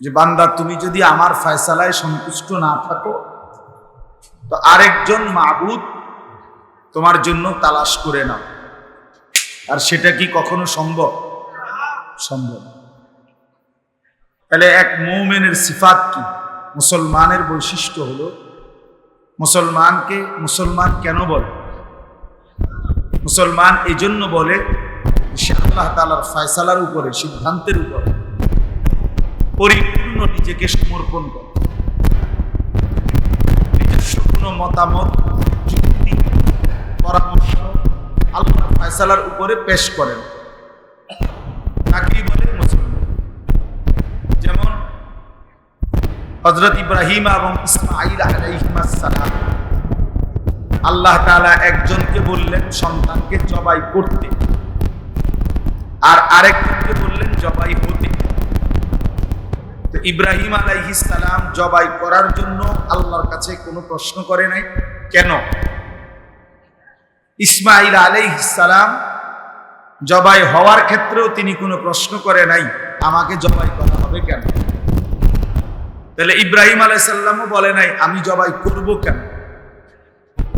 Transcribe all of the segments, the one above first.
যে বান্দা, তুমি যদি আমার ফয়সালায় সন্তুষ্ট না থাকো, তো আরেকজন মাবুদ তোমার জন্য তালাশ করে নাও। আর সেটা কি কখনো সম্ভব? সম্ভব। তাহলে এক মৌমেনের সিফাত কি? মুসলমানের বৈশিষ্ট্য হলো, মুসলমানকে মুসলমান কেন বলে? মুসলমান এই জন্য বলে সে আল্লাহ তালার ফয়সালার উপরে, সিদ্ধান্তের উপরে। পরিপূর্ণ নিজেকে সমর্পণ করে। নিজস্ব কোনো মতামত, যুক্তি, পরামর্শ আল্লাহর ফয়সালার উপরে পেশ করেন। তাকেই বলে মুসলমান যেমন হজরত ইব্রাহিম এবং ইসমাইল আলাইহিমাসালাম আল্লাহ তাআলা একজনকে বললেন সন্তানকে জবাই করতে, আর আরেকজনকে বললেন জবাই হতে। ইব্রাহিম সালাম জবাই করার জন্য আল্লাহর কাছে কোনো প্রশ্ন করে নাই। কেন? ইসমাইল সালাম জবাই হওয়ার ক্ষেত্রেও তিনি কোনো প্রশ্ন করে নাই, আমাকে জবাই করা হবে কেন? তাহলে ইব্রাহিম আলাইসাল্লামও বলে নাই, আমি জবাই করব কেন?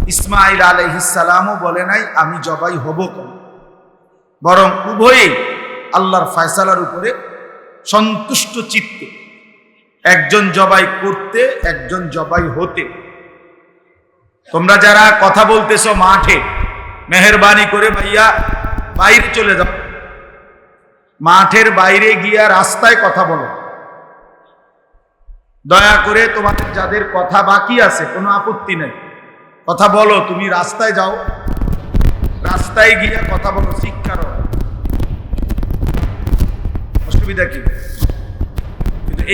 ইসমাইল আলাইহিসালামও বলে নাই, আমি জবাই হব কেন? বরং উভয়েই আল্লাহর ফয়সালার উপরে সন্তুষ্ট চিত্তে একজন জবাই করতে, একজন জবাই হতে। তোমরা যারা কথা বলতেছ মাঠে, মেহরবানি করে ভাইয়া বাইরে চলে যাও। মাঠের বাইরে গিয়া রাস্তায় কথা বলো। দয়া করে তোমাদের যাদের কথা বাকি আছে, কোনো আপত্তি নেই। কথা বলো, তুমি রাস্তায় যাও। রাস্তায় গিয়া কথা বলো শিক্ষার অসুবিধা কি?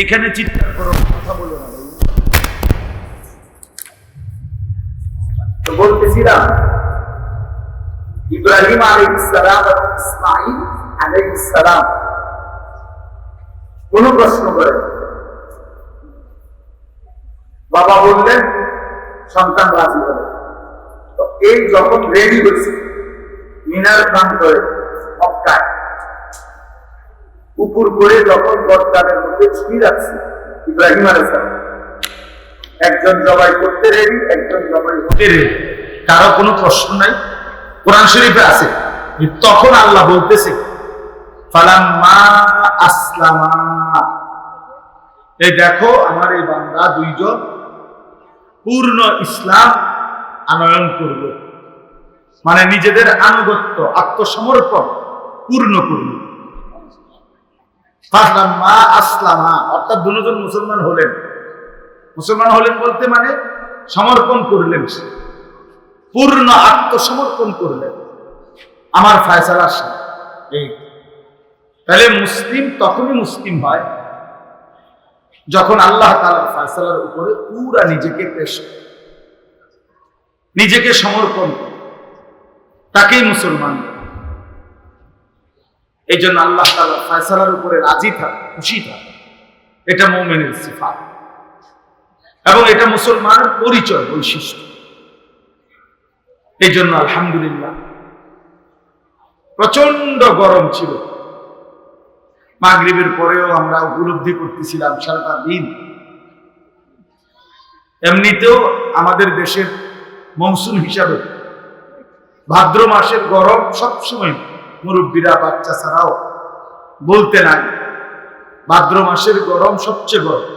এখানে চিৎকার করো, কথা বলো না। বলতেছিলাম, ইব্রাহিম আলাইহিসসালাম এবং ইসমাইল আলাইহিসসালাম কোন প্রশ্ন করে? বাবা বললেন, সন্তান রাজি তো এই যখন রেডি হয়েছে, মিনার প্রান্তরে মক্কায় উপর করে যখন গরদানের মধ্যে ছুঁয়ে যাচ্ছে, ইব্রাহিম আলাইসালাম একজন জবাই করতে রেডি একজন জবাই হতে রেডি কারও কোনো প্রশ্ন নাই? কোরআন শরীফে আছে, তখন আল্লাহ বলতেছে, ফালাম্মা আসলামা। এই দেখো, আমার এই বান্দা দুইজন পূর্ণ ইসলাম আনয়ন করল। মানে নিজেদের আনুগত্য, আত্মসমর্পণ পূর্ণ করল। ফালাম্মা আসলামা, অর্থাৎ দুজন মুসলমান হলেন। মুসলমান হলেন বলতে মানে সমর্পণ করলেন পূর্ণ আত্মসমর্পণ করলেন। আমার ফায়সালার এই, তাহলে মুসলিম তখনই মুসলিম হয় যখন আল্লাহ তালার ফায়সালার উপরে পুরা নিজেকে পেশ নিজেকে সমর্পণ তাকেই মুসলমান। এই জন্য আল্লাহ তালার ফায়সালার উপরে রাজি থাকে, খুশি থাকে। এটা মৌমেনের সিফাত। এবং এটা মুসলমানের পরিচয়, বৈশিষ্ট্য। এই জন্য আলহামদুলিল্লাহ প্রচণ্ড গরম ছিল। মাগরিবের পরেও আমরা উপলব্ধি করতেছিলাম সারাটা দিন। এমনিতেও আমাদের দেশের মৌসুম হিসাবে ভাদ্র মাসের গরম সবসময় মুরব্বীরা বাচ্চা ছাড়াও বলতে নাই। ভাদ্র মাসের গরম সবচেয়ে গরম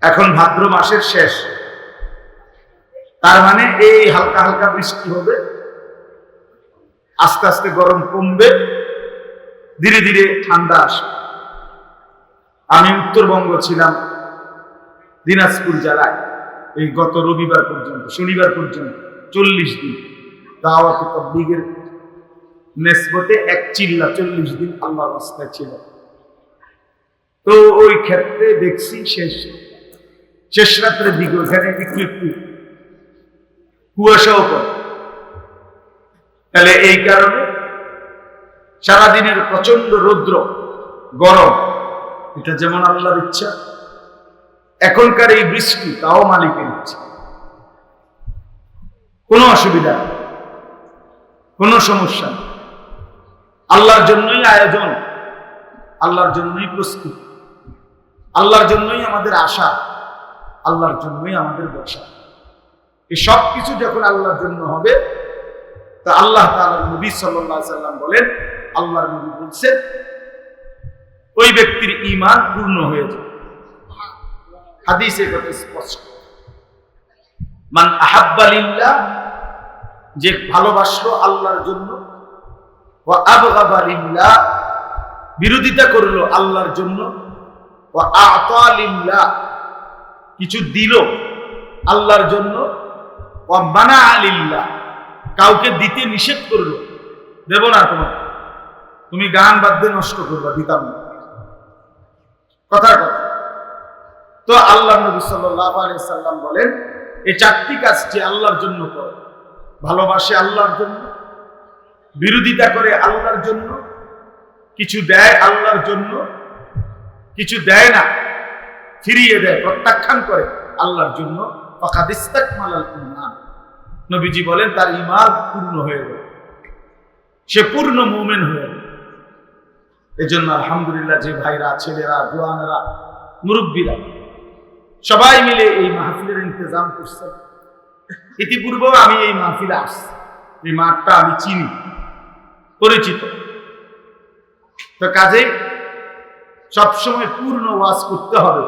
এখন ভাদ্র মাসের শেষ। তার মানে এই হালকা হালকা বৃষ্টি হবে। আস্তে আস্তে গরম কমবে। ধীরে ধীরে ঠান্ডা আসবে। আমি উত্তরবঙ্গ ছিলাম দিনাজপুর জেলায়। এই গত রবিবার পর্যন্ত, শনিবার পর্যন্ত, চল্লিশ দিন। দাওয়াত তবলিগের নেসবতে এক চিল্লা চল্লিশ দিন আল্লাহ রাস্তায় ছিল। তো ওই ক্ষেত্রে দেখছি শেষ শেষ রাত্রের দিকে ওখানে একটু একটু কুয়াশাও পড়ে। তাহলে এই কারণে সারাদিনের প্রচণ্ড রৌদ্র, গরম, এটা যেমন আল্লাহর ইচ্ছা, এখনকার এই বৃষ্টি তাও মালিকের ইচ্ছা। কোনো অসুবিধা কোনো সমস্যা নেই। আল্লাহর জন্যই আয়োজন, আল্লাহর জন্যই প্রস্তুত, আল্লাহর জন্যই আমাদের আশা, আল্লাহর জন্যই আমাদের বসা এই সব কিছু যখন আল্লাহর জন্য হবে, তা আল্লাহ তাআলার নবী আলাইহি সাল্লাম বলেন, আল্লাহর নবী বলছেন, ওই ব্যক্তির ইমান পূর্ণ হয়ে যাবে। হাদিসে কথা স্পষ্ট। মান আহাব্বা লিল্লাহ যে ভালোবাসলো আল্লাহর জন্য বিরোধিতা করল আল্লাহর জন্য। ও কিছু দিল আল্লাহর জন্য। মানা আলিল্লাহ কাউকে দিতে নিষেধ করল। দেব না তোমার তুমি গান বাদ্যে নষ্ট করবা, দিতাম না। কথার কথা। তো আল্লাহ নবী সাল্লাম বলেন এই চারটি কাজটি আল্লাহর জন্য করে। ভালোবাসে আল্লাহর জন্য বিরোধিতা করে আল্লাহর জন্য, কিছু দেয় আল্লাহর জন্য, কিছু দেয় না, ফিরিয়ে দেয়, প্রত্যাখ্যান করে আল্লাহর জন্য। নবীজি বলেন, তার ঈমান পূর্ণ হয়ে গেল। সে পূর্ণ মুমিন হয়ে গেল। এজন্য আলহামদুলিল্লাহ যে ভাইরা, ছেলেরা, জোয়ানেরা, মুরব্বীরা, সবাই মিলে এই মাহফিলের ইন্তজাম করছেন ইতিপূর্বেও আমি এই মাহফিলে আসছি। এই মাঠটা আমি চিনি। পরিচিত। তো কাজে সবসময় পূর্ণ ওয়াজ করতে হবে।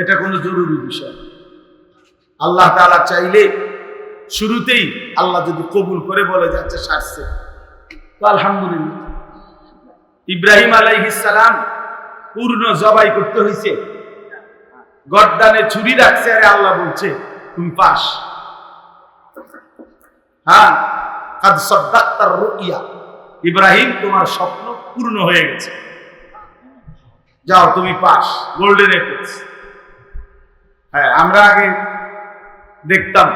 এটা কোনো জরুরি বিষয় আল্লাহ তাআলা চাইলে শুরুতেই আল্লাহ যদি কবুল করে বলে যাচ্ছে সারছে। তো আলহামদুলিল্লাহ। ইব্রাহিম সালাম পূর্ণ জবাই করতে হয়েছে গর্দানে ছুরি রাখছে, আরে আল্লাহ বলছে, তুমি পাস। হ্যাঁ কাদ সদ্দাক্তার রুইয়া। ইব্রাহিম, তোমার স্বপ্ন পূর্ণ হয়ে গেছে। যাও, তুমি পাস গোল্ডেন এপিক্স হ্যাঁ আমরা আগে দেখতাম,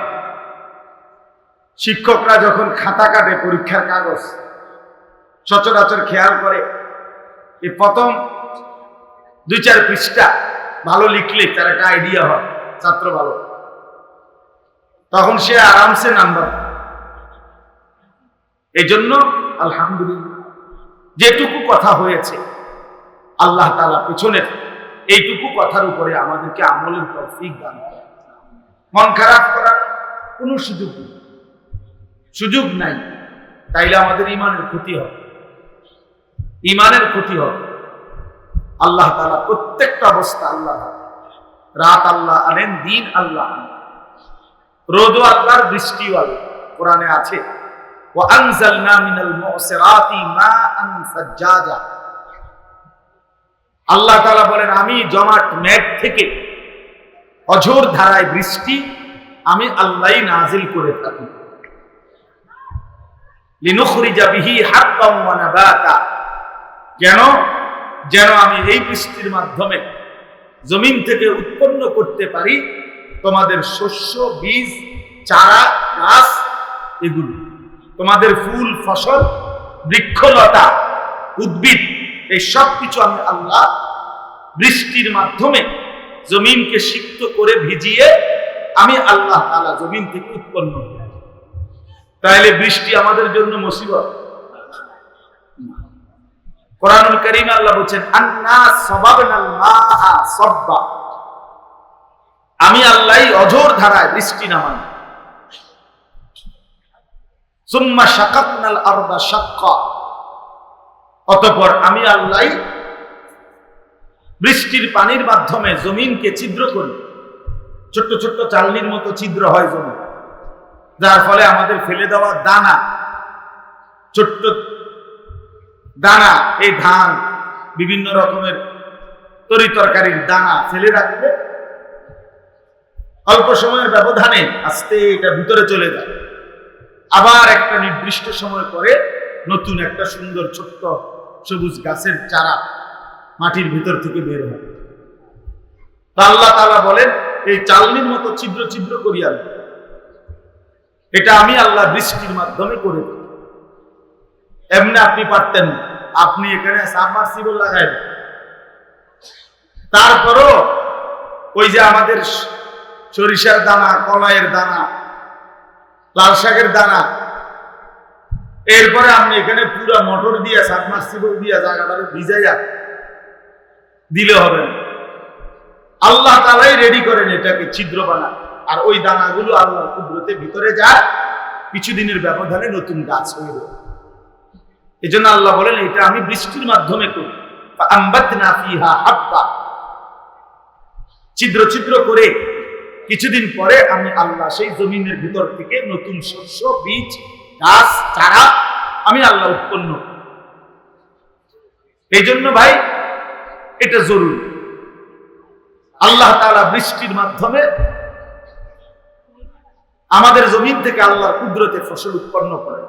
শিক্ষকরা যখন খাতা কাটে পরীক্ষার কাগজ, সচরাচর খেয়াল করে এই প্রথম দুই চার পৃষ্ঠা ভালো লিখলে তার একটা আইডিয়া হয়, ছাত্র ভালো। তখন সে আরামসে নাম্বার, এই জন্য আলহামদুলিল্লাহ। যেটুকু কথা হয়েছে, আল্লাহ তালা পেছনের এইটুকু কথার উপরে আমাদেরকে আমলের দান মন খারাপ করার কোনো সুযোগ নেই। সুযোগ নাই। তাইলে আমাদের ইমানের ক্ষতি হবে। ইমানের ক্ষতি হবে। আল্লাহ তালা প্রত্যেকটা অবস্থা আল্লাহ রাত আল্লাহ আনেন, দিন আল্লাহ রোদও আল্লাহর, বৃষ্টিও আল্লাহ। কোরআনে আছে وأنزلنا من المعصرات ماء ثجاجا আল্লাহ তাআলা বলেন আমি জমাট মেঘ থেকে অঝোর ধারায় বৃষ্টি আমি আল্লাহই নাজিল করে থাকি লিনুখরিজা বিহি হাব্বান ওয়া নাবাতা কেন যেন আমি এই বৃষ্টির মাধ্যমে জমিন থেকে উৎপন্ন করতে পারি তোমাদের শস্য বীজ চারা গাছ এগুলো তোমাদের ফুল, ফসল, বৃক্ষলতা, উদ্ভিদ, এই সব কিছু আমি আল্লাহ বৃষ্টির মাধ্যমে জমিনকে সিক্ত করে ভিজিয়ে আমি আল্লাহ তালা জমিন থেকে উৎপন্ন। তাহলে বৃষ্টি আমাদের জন্য মুসিবত। কোরআনুল করিম আল্লাহ বলছেন, আন্না সবাবনাল মাআ সব্বা। আমি আল্লাহই অঝোর ধারায় বৃষ্টি নামাই। সুম্মা শাকাতনাল আরদা শাক্কা। অতঃপর আমি আল্লাহ বৃষ্টির পানির মাধ্যমে জমিনকে ছিদ্র করি। ছোট্ট ছোট্ট চালনির মতো ছিদ্র হয় জমি যার ফলে আমাদের ফেলে দেওয়া দানা, ছোট্ট দানা, এই ধান, বিভিন্ন রকমের তরি তরকারির দানা ফেলে রাখবে অল্প সময়ের ব্যবধানে আস্তে এটা ভিতরে চলে যায়। আবার একটা নির্দিষ্ট সময় পরে নতুন একটা সুন্দর ছোট্ট সবুজ গাছের চারা মাটির ভিতর থেকে বের হয়। তা আল্লাহ তালা বলেন, এই চালনির মতো ছিদ্র ছিদ্র করিয়া দেব। এটা আমি আল্লাহ বৃষ্টির মাধ্যমে করে এমনি আপনি পারতেন আপনি এখানে সাবমার্সিবল লাগাই তারপরও ওই যে আমাদের সরিষার দানা, কলাইয়ের দানা লাল শাকের দানা। এরপরে আপনি এখানে পুরো মটর দিয়া, সাত মাস দিয়া জায়গাটা ভিজাইয়া দিলে হবে না। আল্লাহ তালাই রেডি করেন এটাকে ছিদ্র বানা। আর ওই দানাগুলো আল্লাহ কুদরতে ভিতরে যায়, কিছুদিনের ব্যবধানে নতুন গাছ হয়ে যায় এই জন্য আল্লাহ বলেন, এটা আমি বৃষ্টির মাধ্যমে করি। ছিদ্র ছিদ্র করে কিছুদিন পরে আমি আল্লাহ সেই জমিনের ভিতর থেকে নতুন শস্য, বীজ, গাছ, চারা আমি আল্লাহ উৎপন্ন এই জন্য ভাই, এটা জরুরি। আল্লাহ তাআলা বৃষ্টির মাধ্যমে আমাদের জমিন থেকে আল্লাহর কুদরতে ফসল উৎপন্ন করে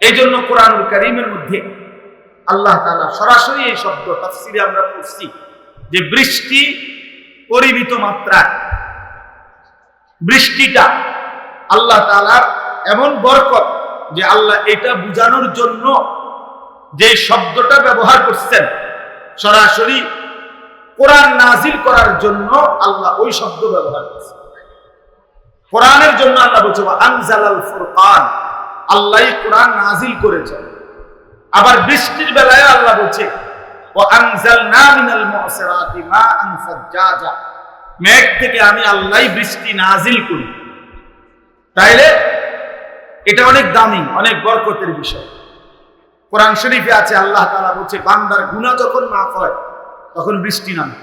এই জন্য কোরআনুল করিমের মধ্যে আল্লাহ তাআলা সরাসরি এই শব্দ, তাফসিরে আমরা পড়ছি যে বৃষ্টি পরিমিত মাত্রায়। বৃষ্টিটা আল্লাহ তাআলার এমন বরকত যে আল্লাহ এটা বুঝানোর জন্য যে শব্দটা ব্যবহার করছেন, সরাসরি কোরআন নাজিল করার জন্য আল্লাহ ওই শব্দ ব্যবহার করছেন। কোরআনের জন্য আল্লাহ বলছে আনজালাল ফুরকান আল্লাহ কোরআন নাজিল করেছেন। আবার বৃষ্টির বেলায় আল্লাহ বলছে মেঘ থেকে আমি আল্লাহ বৃষ্টি নাজিল করি। তাইলে এটা অনেক দামি, অনেক বরকতের বিষয়। কোরআন শরীফে আছে, আল্লাহ তাআলা বলছে, বান্দার গুনাহ যখন মাফ হয়, তখন বৃষ্টি নামে।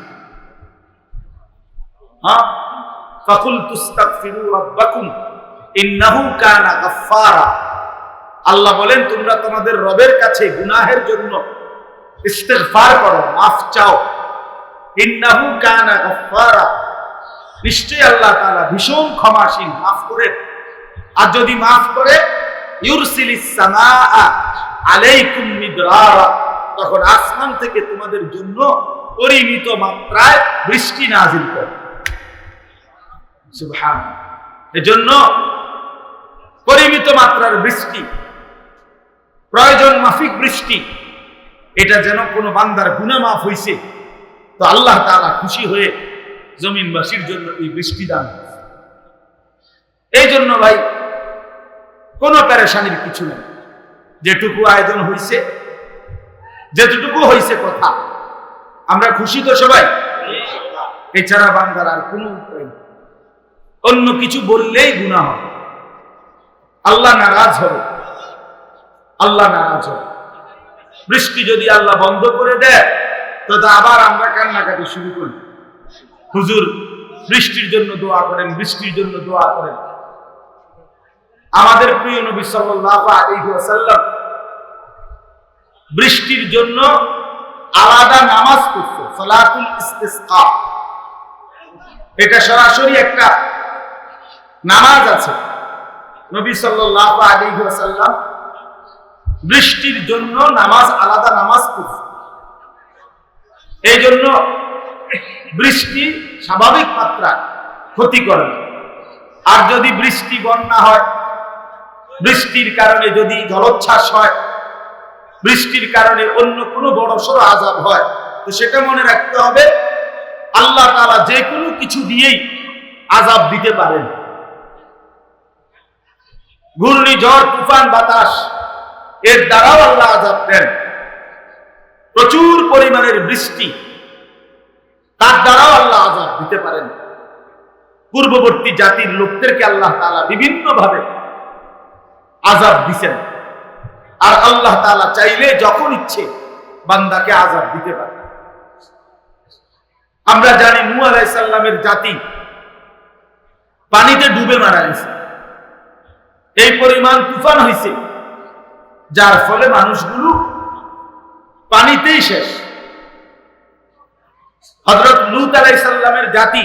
হ্যাঁ? ফাকুল তুস্তাগফিরু রাব্বাকুম, ইন্নাহু কানা আল্লাহ বলেন, তোমরা তোমাদের রবের কাছে গুনাহের জন্য ইস্তেগফার করো, মাফ চাও। ইন্নাহু কানা গাফফারা। নিশ্চয়ই আল্লাহ তাআলা ভীষণ ক্ষমাশীল, মাফ করে। আর যদি মাফ করে, ইউরসিলিস সামাআ আলাইকুম মিদরারা। তখন আসমান থেকে তোমাদের জন্য পরিমিত মাত্রায় বৃষ্টি নাজিল করে। সুবহান এজন্য পরিমিত মাত্রার বৃষ্টি, প্রয়োজন মাফিক বৃষ্টি এটা যেন কোনো বান্দার গুণা মাফ হইছে। তো আল্লাহ তাআলা খুশি হয়ে জমিনবাসীর জন্য এই বৃষ্টি দান এই জন্য ভাই, কোনো প্যারেশানির কিছু নেই। যেটুকু আয়োজন হইছে, যেটুকু হইছে কথা, আমরা খুশি তো সবাই। এছাড়া বান্দার আর কোনো উপায় নেই। অন্য কিছু বললেই গুণা হবে। আল্লাহ নারাজ হবে। আল্লাহ নারাজ হবে। বৃষ্টি যদি আল্লাহ বন্ধ করে দেয়, তো আবার আমরা কান্নাকাটি শুরু করি হুজুর, বৃষ্টির জন্য দোয়া করেন, বৃষ্টির জন্য দোয়া করেন। আমাদের প্রিয় নবী সাল্লাল্লাহু আলাইহি ওয়াসাল্লাম বৃষ্টির জন্য আলাদা নামাজ পড়তো, সালাতুল ইস্তিসকা। এটা সরাসরি একটা নামাজ আছে। নবী সাল্লাল্লাহু আলাইহি ওয়াসাল্লাম বৃষ্টির জন্য নামাজ আলাদা নামাজ পড়ছে এই জন্য বৃষ্টি স্বাভাবিক মাত্রা ক্ষতি করে। আর যদি বৃষ্টি বন্যা হয়, বৃষ্টির কারণে যদি জলোচ্ছ্বাস হয়, বৃষ্টির কারণে অন্য কোনো বড় সড়ো আজাব হয়, তো সেটা মনে রাখতে হবে, আল্লাহ তাআলা যে কোনো কিছু দিয়েই আজাব দিতে পারেন ঘূর্ণিঝড়, তুফান, বাতাস এর দ্বারাও আল্লাহ আজাব দেন। প্রচুর পরিমাণের বৃষ্টি। তার দ্বারাও আল্লাহ আজাব দিতে পারেন। পূর্ববর্তী জাতির লোকদেরকে আল্লাহ তালা বিভিন্ন ভাবে আজাব দিছেন। আর আল্লাহ তাআলা চাইলে যখন ইচ্ছে বান্দাকে আজাব দিতে পারে আমরা জানি নূহ আলাইহিস সালামের জাতি পানিতে ডুবে মারা গেছে। এই পরিমাণ তুফান হয়েছে যার ফলে মানুষগুলো পানিতেই শেষ। হজরত লুত আলাইসাল্লামের জাতি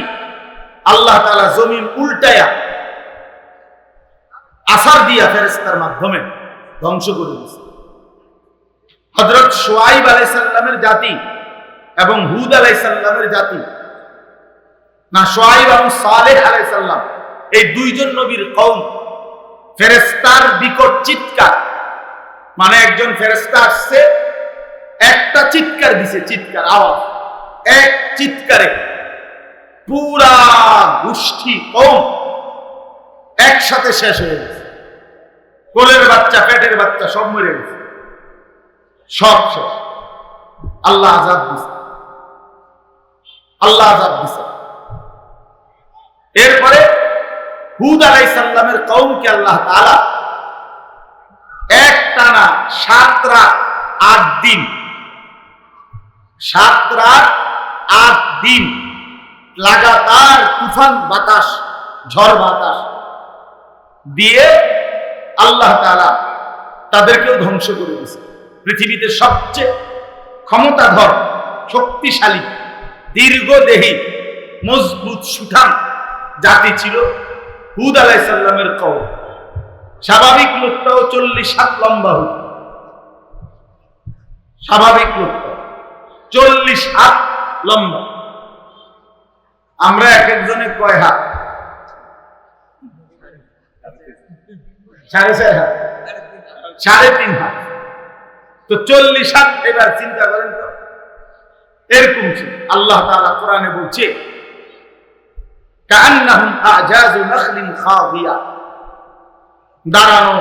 আল্লাহ তালা জমিন উল্টায়া আসার দিয়া ফেরেস্তার মাধ্যমে ধ্বংস করে দিয়েছে। হজরত সোয়াইব আলাইসাল্লামের জাতি এবং হুদ আলাইসাল্লামের জাতি, না, সোয়াইব এবং সালেহ আলাইসাল্লাম এই দুইজন নবীর কৌম ফেরেস্তার বিকট চিৎকার মানে একজন ফেরেস্তা আসছে, একটা চিৎকার দিছে, চিৎকার, আওয়াজ। এক চিৎকারে। পুরা গোষ্ঠী কম একসাথে শেষ হয়ে গেছে। কোলের বাচ্চা, পেটের বাচ্চা সব মরে গেছে। সব শেষ। আল্লাহ আজাদ দিছে। আল্লাহ আজাব দিছে। এরপরে হুদ আলাই সাল্লামের কৌমকে আল্লাহ তাআলা এক টানা সাত রাত, আট দিন। সাত রাত, আট দিন। লাগাতার তুফান, বাতাস, ঝড়, বাতাস। দিয়ে আল্লাহ তাআলা তাদেরকেও ধ্বংস করে দিয়েছে। পৃথিবীতে সবচেয়ে ক্ষমতাধর, শক্তিশালী, দীর্ঘদেহী, মজবুত, সুঠাম জাতি ছিল হুদ আলাইসাল্লামের কওম। স্বাভাবিক লোকটাও চল্লিশ হাত লম্বা হতো স্বাভাবিক লোকটা চল্লিশ হাত লম্বা। আমরা এক একজনে কয় হাত? সাড়ে চার হাত। সাড়ে তিন হাত। তো চল্লিশ হাত এবার চিন্তা করেন তো। এরকম ছিল আল্লাহ তাআলা কোরআনে বলছে কান্নাহুম আজাজু নাখলিন খাদিয়া দাঁড়ানো,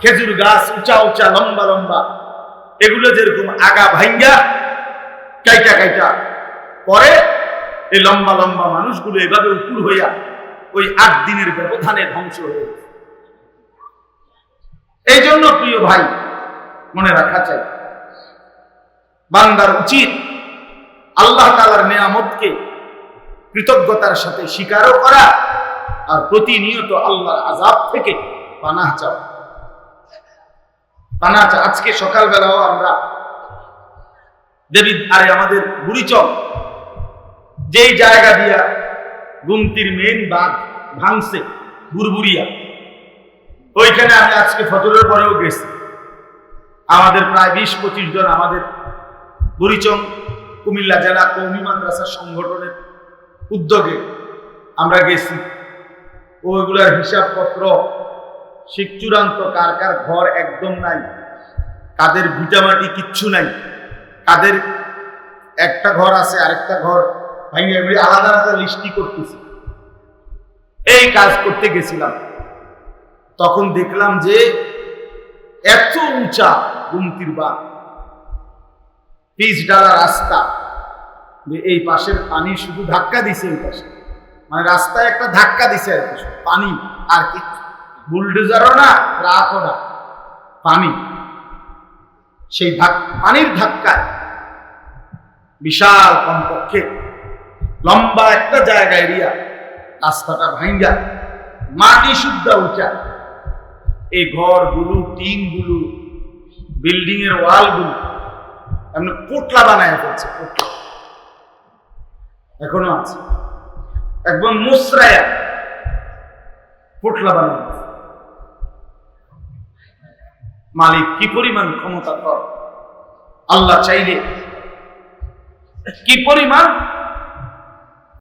খেজুর গাছ উঁচা উঁচা, লম্বা লম্বা, এগুলো যেরকম আগা ভাঙ্গা কাইটা কাইটা। পরে এই লম্বা লম্বা মানুষগুলো এভাবে উপুর হইয়া ওই আট দিনের ব্যবধানে ধ্বংস হয়ে এই জন্য প্রিয় ভাই, মনে রাখা চাই, বান্দার উচিত আল্লাহ তালার নিয়ামতকে কৃতজ্ঞতার সাথে স্বীকারও করা আর প্রতিনিয়ত আল্লাহর আজাব থেকে পানাহ চাও। পানাহ চা আজকে সকালবেলাও আমরা দেবী আরে আমাদের বুড়িচক যেই জায়গা দিয়া গুমতির মেন বাঁধ ভাঙছে বুরবুরিয়া ওইখানে আমি আজকে ফজরের পরেও গেছি। আমাদের প্রায় বিশ পঁচিশ জন আমাদের বুড়িচং কুমিল্লা জেলা কৌমি মাদ্রাসা সংগঠনের উদ্যোগে আমরা গেছি। ওইগুলার হিসাবপত্র শিখ চূড়ান্ত কার কার ঘর একদম নাই। কাদের ভিটামাটি কিচ্ছু নাই। কাদের একটা ঘর আছে, আরেকটা ঘর ভাঙে ভেঙে আলাদা আলাদা লিস্টি করতেছি। এই কাজ করতে গেছিলাম। তখন দেখলাম যে এত উঁচা গুমতির বাঁধ পিচ ডালা রাস্তা এই পাশের পানি শুধু ধাক্কা দিছে এই পাশে। মানে রাস্তায় একটা ধাক্কা দিছে আর কিছু পানি আর কিছু বুলডোজারও না, ট্রাকও না, পানি। সেই পানির ধাক্কায় বিশাল কমপক্ষে লম্বা একটা জায়গা এরিয়া রাস্তাটা ভাঙ্গা মাটি শুদ্ধ উঠা এই ঘরগুলো, টিনগুলো বিল্ডিং এর ওয়ালগুলো এমনি পোটলা বানায় ফেলছে, পোটলা। এখনও আছে। একদম মুসরায়া, পোটলা বানায় মালিক কি পরিমাণ ক্ষমতা কর? আল্লাহ চাইলে কি পরিমাণ